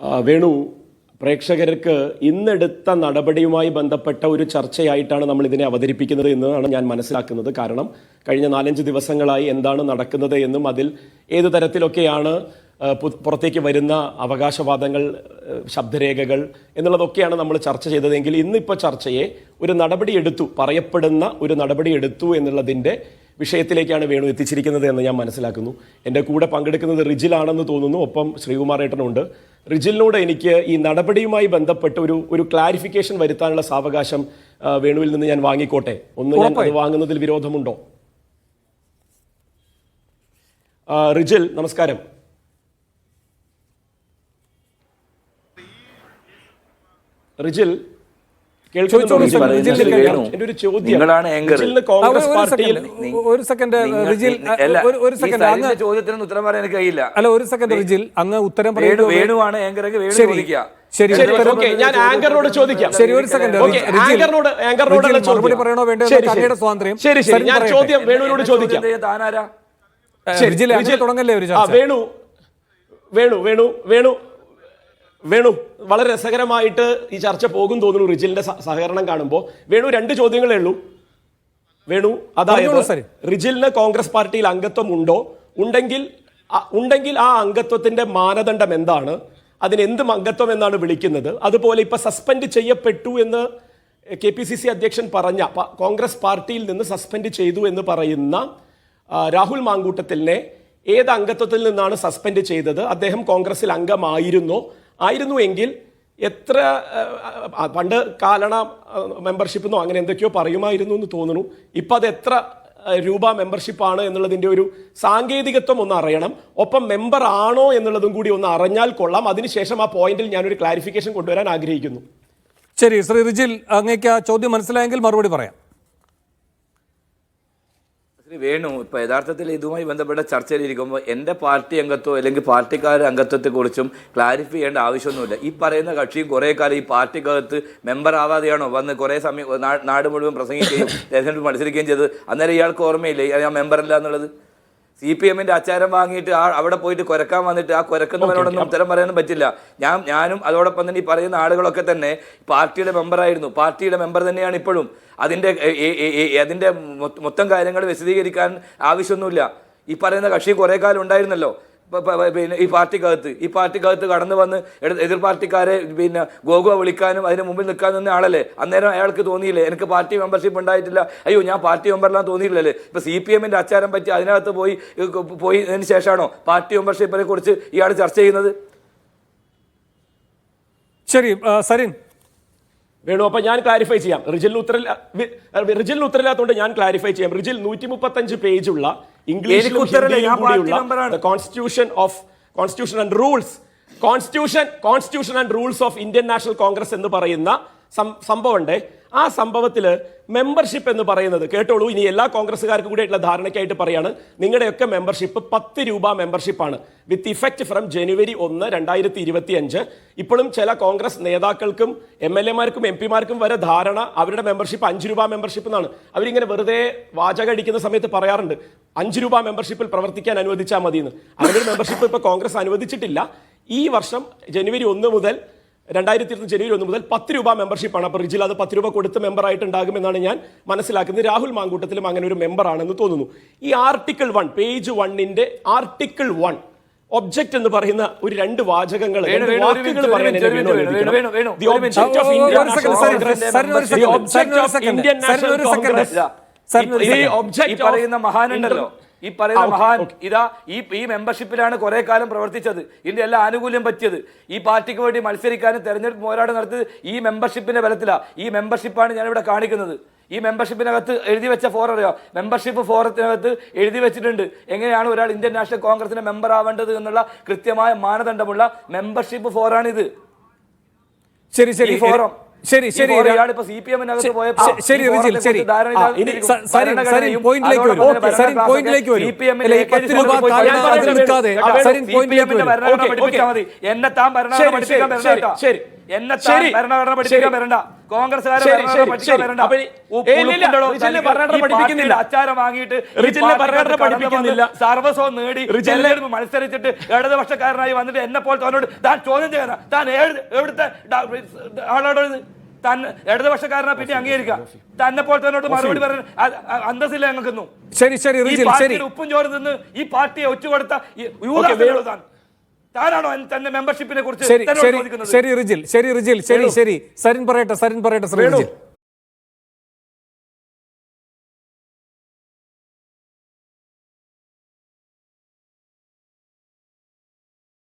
വേണു പ്രേക്ഷകർക്ക് ഇന്നെടുത്ത നടപടിയുമായി ബന്ധപ്പെട്ട ഒരു ചർച്ചയായിട്ടാണ് നമ്മൾ ഇതിനെ അവതരിപ്പിക്കുന്നത് എന്നാണ് ഞാൻ മനസ്സിലാക്കുന്നത്. കാരണം കഴിഞ്ഞ നാലഞ്ച് ദിവസങ്ങളായി എന്താണ് നടക്കുന്നത് എന്നും അതിൽ ഏതു തരത്തിലൊക്കെയാണ് പുറത്തേക്ക് വരുന്ന അവകാശവാദങ്ങൾ ശബ്ദരേഖകൾ എന്നുള്ളതൊക്കെയാണ് നമ്മൾ ചർച്ച ചെയ്തതെങ്കിൽ ഇന്നിപ്പോൾ ചർച്ചയെ ഒരു നടപടി എടുത്തു പറയപ്പെടുന്ന ഒരു നടപടി എടുത്തു എന്നുള്ളതിന്റെ വിഷയത്തിലേക്കാണ് വേണു എത്തിച്ചിരിക്കുന്നത് എന്ന് ഞാൻ മനസ്സിലാക്കുന്നു. എന്റെ കൂടെ പങ്കെടുക്കുന്നത് റിജിലാണെന്ന് തോന്നുന്നു. ഒപ്പം ശ്രീകുമാർ ഏട്ടനുണ്ട് റിജിലിനോട് എനിക്ക് ഈ നടപടിയുമായി ബന്ധപ്പെട്ട് ഒരു ഒരു ക്ലാരിഫിക്കേഷൻ വരുത്താനുള്ള സാവകാശം വേണുവിൽ നിന്ന് ഞാൻ വാങ്ങിക്കോട്ടെ. ഒന്ന് ഞാൻ അത് വാങ്ങുന്നതിൽ വിരോധമുണ്ടോ? റിജിൽ നമസ്കാരം. റിജിൽ നിങ്ങളാണ് ഒരു സെക്കൻഡ് റിജിൽ ഒരു- സെക്കൻഡ് അങ്ങ് ചോദ്യത്തിനൊന്നും ഉത്തരം പറയാൻ എനിക്ക് കഴിയില്ല. അല്ല ഒരു സെക്കൻഡ് റിജിൽ അങ്ങ് ഉത്തരം വേണു പറയുന്നത് വേണുവാണ് ഏങ്കറൊക്കെ വേണു ശരി ചോദിക്കുക. ശരി ശരി ഉത്തരം- ഓക്കെ ഞാൻ ആങ്കറിനോട് ചോദിക്കാം. ശരി ഒരു സെക്കൻഡ് ആങ്കറിനോട് മറുപടി പറയണോ വേണ്ടത്. അങ്ങയുടെ സ്വാതന്ത്ര്യം? ശരി ശരി. ഞാൻ. ചോദ്യം വേണുവിനോട് ചോദിക്കാം. താനാരാ? തുടങ്ങല്ലേ ഒരു വേണു വേണു വേണു വേണു. വേണു വളരെ രസകരമായിട്ട് ഈ ചർച്ച പോകും തോന്നുന്നു റിജിലിന്റെ സഹകരണം കാണുമ്പോൾ വേണു രണ്ട് ചോദ്യങ്ങളേ ഉള്ളൂ. വേണു അതായത്. റിജിലിന് കോൺഗ്രസ് പാർട്ടിയിൽ അംഗത്വം ഉണ്ടോ? ഉണ്ടെങ്കിൽ ഉണ്ടെങ്കിൽ ആ അംഗത്വത്തിന്റെ മാനദണ്ഡം എന്താണ്? അതിനെന്ത് അംഗത്വം എന്നാണ് വിളിക്കുന്നത്. അതുപോലെ ഇപ്പൊ സസ്പെൻഡ് ചെയ്യപ്പെട്ടു എന്ന് കെ പി സി സി അധ്യക്ഷൻ പറഞ്ഞ കോൺഗ്രസ് പാർട്ടിയിൽ നിന്ന് സസ്പെൻഡ് ചെയ്തു എന്ന് പറയുന്ന രാഹുൽ മാങ്കൂട്ടത്തിലിനെ ഏത് അംഗത്വത്തിൽ നിന്നാണ് സസ്പെൻഡ് ചെയ്തത്? അദ്ദേഹം കോൺഗ്രസിൽ അംഗമായിരുന്നോ? ആയിരുന്നു എങ്കിൽ എത്ര പണ്ട് കാലണ മെമ്പർഷിപ്പ് എന്നോ അങ്ങനെ എന്തൊക്കെയോ പറയുമായിരുന്നു എന്ന് തോന്നുന്നു. ഇപ്പം അത് എത്ര രൂപ മെമ്പർഷിപ്പാണ് എന്നുള്ളതിന്റെ ഒരു സാങ്കേതികത്വം ഒന്ന് അറിയണം. ഒപ്പം മെമ്പർ ആണോ എന്നുള്ളതും കൂടി ഒന്ന് അറിഞ്ഞാൽ കൊള്ളാം. അതിനുശേഷം ആ പോയിന്റിൽ ഞാനൊരു ക്ലാരിഫിക്കേഷൻ കൊണ്ടുവരാൻ ആഗ്രഹിക്കുന്നു. ശരി ശ്രീ റിജിൽ അങ്ങേക്ക് ആ ചോദ്യം മനസ്സിലായെങ്കിൽ മറുപടി പറയാം. വേണു ഇപ്പോൾ യഥാർത്ഥത്തിൽ ഇതുമായി ബന്ധപ്പെട്ട ചർച്ചയിലിരിക്കുമ്പോൾ എന്റെ പാർട്ടി അംഗത്വം അല്ലെങ്കിൽ പാർട്ടിക്കാരുടെ അംഗത്വത്തെക്കുറിച്ചും ക്ലാരിഫൈ ചെയ്യേണ്ട ആവശ്യമൊന്നുമില്ല. ഈ പറയുന്ന കക്ഷിയും കുറേ കാലം ഈ പാർട്ടിക്കകത്ത് മെമ്പർ ആവാതെയാണോ വന്ന് കുറേ സമയം നാട് മുഴുവൻ പ്രസംഗിക്കുകയും തെരഞ്ഞെടുപ്പ് മത്സരിക്കുകയും ചെയ്തത്? അന്നേരം ഇയാൾക്ക് ഓർമ്മയില്ലേ? ഞാൻ മെമ്പറല്ല എന്നുള്ളത്? സി പി എമ്മിന്റെ അച്ചാരം വാങ്ങിയിട്ട് ആ അവിടെ പോയിട്ട് കുരക്കാൻ വന്നിട്ട് ആ കുരക്കുന്നവരോടൊന്നും ഉത്തരം പറയാനും പറ്റില്ല. ഞാൻ ഞാനും അതോടൊപ്പം തന്നെ ഈ പറയുന്ന ആളുകളൊക്കെ തന്നെ പാർട്ടിയുടെ മെമ്പറായിരുന്നു പാർട്ടിയുടെ മെമ്പർ തന്നെയാണ് ഇപ്പോഴും. അതിന്റെ അതിന്റെ മൊത്തം കാര്യങ്ങൾ വിശദീകരിക്കാൻ ആവശ്യമൊന്നുമില്ല. ഈ പറയുന്ന കക്ഷി കുറേ കാലം ഉണ്ടായിരുന്നല്ലോ. പിന്നെ ഈ പാർട്ടിക്കകത്ത് ഈ പാർട്ടിക്കകത്ത് കടന്നു വന്ന് എതിർ പാർട്ടിക്കാരെ പിന്നെ ഗോകുവ വിളിക്കാനും അതിന് മുമ്പിൽ നിൽക്കാൻ നിന്ന ആളല്ലേ? അന്നേരം അയാൾക്ക് തോന്നിയില്ലേ? എനിക്ക് പാർട്ടി മെമ്പർഷിപ്പ് ഉണ്ടായിട്ടില്ല. അയ്യോ ഞാൻ പാർട്ടി മെമ്പറിലാണ് തോന്നിയില്ലല്ലേ ഇപ്പം സി പി എമ്മിന്റെ അച്ചാരം പറ്റി അതിനകത്ത് പോയി പോയി അതിന് ശേഷമാണോ പാർട്ടി മെമ്പർഷിപ്പിനെ കുറിച്ച് ഇയാൾ ചർച്ച ചെയ്യുന്നത്? ശരി സരിൻ. വേണു അപ്പൊ ഞാൻ ക്ലാരിഫൈ ചെയ്യാം. റിജിലിന് ഉത്തരവില്ല വി- റിജിലിന് ഉത്തരവില്ലാത്തതുകൊണ്ട് ഞാൻ ക്ലാരിഫൈ ചെയ്യാം. റിജിൽ നൂറ്റി മുപ്പത്തഞ്ച് പേജുള്ള ഇംഗ്ലീഷിലും ഇംഗ്ലീഷ് ഹിന്ദിയിലും കൂടിയുള്ള constitution of constitution and rules constitution constitution and rules of Indian National Congress എന്ന് പറയുന്ന സംഭവമുണ്ട്. ആ സംഭവത്തിൽ മെമ്പർഷിപ്പ് എന്ന് പറയുന്നത് കേട്ടോളൂ ഇനി എല്ലാ കോൺഗ്രസ്സുകാർക്കും കൂടിയുള്ള ധാരണയ്ക്കായിട്ട് പറയാണ്. നിങ്ങളുടെയൊക്കെ മെമ്പർഷിപ്പ് പത്ത് രൂപ മെമ്പർഷിപ്പാണ് വിത്ത് ഇഫക്റ്റ് ഫ്രം ജനുവരി ഒന്ന് രണ്ടായിരത്തി ഇരുപത്തി അഞ്ച് ഇപ്പോഴും ചില കോൺഗ്രസ് നേതാക്കൾക്കും എം എൽ എമാർക്കും എം പിമാർക്കും വരെ ധാരണ അവരുടെ മെമ്പർഷിപ്പ് അഞ്ച് രൂപ മെമ്പർഷിപ്പ് എന്നാണ്. അവരിങ്ങനെ വെറുതെ വാചകം അടിക്കുന്ന സമയത്ത് പറയാറുണ്ട് അഞ്ച് രൂപ മെമ്പർഷിപ്പിൽ പ്രവർത്തിക്കാൻ അനുവദിച്ചാൽ മതിയെന്ന്. അവരുടെ മെമ്പർഷിപ്പ് ഇപ്പോൾ കോൺഗ്രസ് അനുവദിച്ചിട്ടില്ല. ഈ വർഷം ജനുവരി ഒന്ന് മുതൽ രണ്ടായിരത്തി ഇരുപത്തി ജനുവരി ഒന്ന് മുതൽ പത്ത് രൂപ മെമ്പർഷിപ്പാണ് അപ്പോൾ റിജിൽ അത് പത്ത് രൂപ കൊടുത്ത് മെമ്പറായിട്ട് എന്നാണ് ഞാൻ മനസ്സിലാക്കുന്നത്. രാഹുൽ മാങ്കൂട്ടത്തിലും അങ്ങനെ ഒരു മെമ്പർ ആണെന്ന് തോന്നുന്നു. ഈ ആർട്ടിക്കിൾ വൺ പേജ് വണ്ണിന്റെ ആർട്ടിക്കിൾ വൺ ഒബ്ജക്ട് എന്ന് പറയുന്ന ഒരു രണ്ട് വാചകങ്ങൾ ഇന്ത്യൻ നാഷണൽ object ഈ പറയുന്ന മഹാനുണ്ടല്ലോ. ഈ പറയുന്ന മഹാൻ ഇതാ ഈ ഈ മെമ്പർഷിപ്പിലാണ് കുറെ കാലം പ്രവർത്തിച്ചത്. ഇതിന്റെ എല്ലാ ആനുകൂല്യം പറ്റിയത്. ഈ പാർട്ടിക്ക് വേണ്ടി മത്സരിക്കാനും തെരഞ്ഞെടുപ്പ് പോരാട്ടം നടത്തിയത് ഈ മെമ്പർഷിപ്പിന്റെ ബലത്തിലാണ് ഈ മെമ്പർഷിപ്പാണ് ഞാൻ ഇവിടെ കാണിക്കുന്നത്. ഈ മെമ്പർഷിപ്പിനകത്ത് എഴുതി വെച്ച ഫോർ അറിയോ? മെമ്പർഷിപ്പ് ഫോറത്തിനകത്ത് എഴുതി വെച്ചിട്ടുണ്ട്. എങ്ങനെയാണ് ഒരാൾ ഇന്ത്യൻ നാഷണൽ കോൺഗ്രസിന്റെ മെമ്പർ ആവേണ്ടത് എന്നുള്ള കൃത്യമായ മാനദണ്ഡമുള്ള മെമ്പർഷിപ്പ് ഫോറാണിത്. ശരി ശരി. ഫോറം. ശരി ശരി ശരി, റിജിൽ, ശരി. സരിൻ, സരിൻ പോയിന്റിലേക്ക് വരും സരിൻ പോയിന്റിലേക്ക് വരും പത്ത് രൂപ നിൽക്കാതെ. സരിൻ പോയിന്റിലേക്ക് വരും. എന്നെ താൻ ഭരണഘടന പഠിപ്പിക്കാൻ ശരി. എന്നെ ശരി. ഭരണഘടന പഠിപ്പിക്കാൻ വരണ്ട അച്ചാരം വാങ്ങിയിട്ട് സർവസ്വം നേടി തെരഞ്ഞെടുപ്പ് മത്സരിച്ചിട്ട് ഇടതുപക്ഷക്കാരനായി വന്നിട്ട് എന്നെ പോലത്തെ അവനോട് താൻ ചോദ്യം ചെയ്യാനാ താൻ എവിടുത്തെ ആളോട്? താൻ ഇടതുപക്ഷക്കാരനെ പിന്നെ അംഗീകരിക്കാം തന്നെ പോലത്തെ മറുപടി പറയാൻ അന്തസ്സില്ല ഞങ്ങൾക്കൊന്നും. ശരി ശരി ഉപ്പും ചോറ് തിന്ന് ഈ പാർട്ടിയെ ഒറ്റുകൊടുത്ത ഈ യൂദാസിനോട് താൻ. താനാണോ തന്റെ മെമ്പർഷിപ്പിനെ കുറിച്ച് ശരി ശരി റിജിൽ ശരി റിജിൽ ശരി ശരി. സരിൻ പറയട്ടെ സരിൻ പറയട്ടെ ശ്രീ റിജിൽ.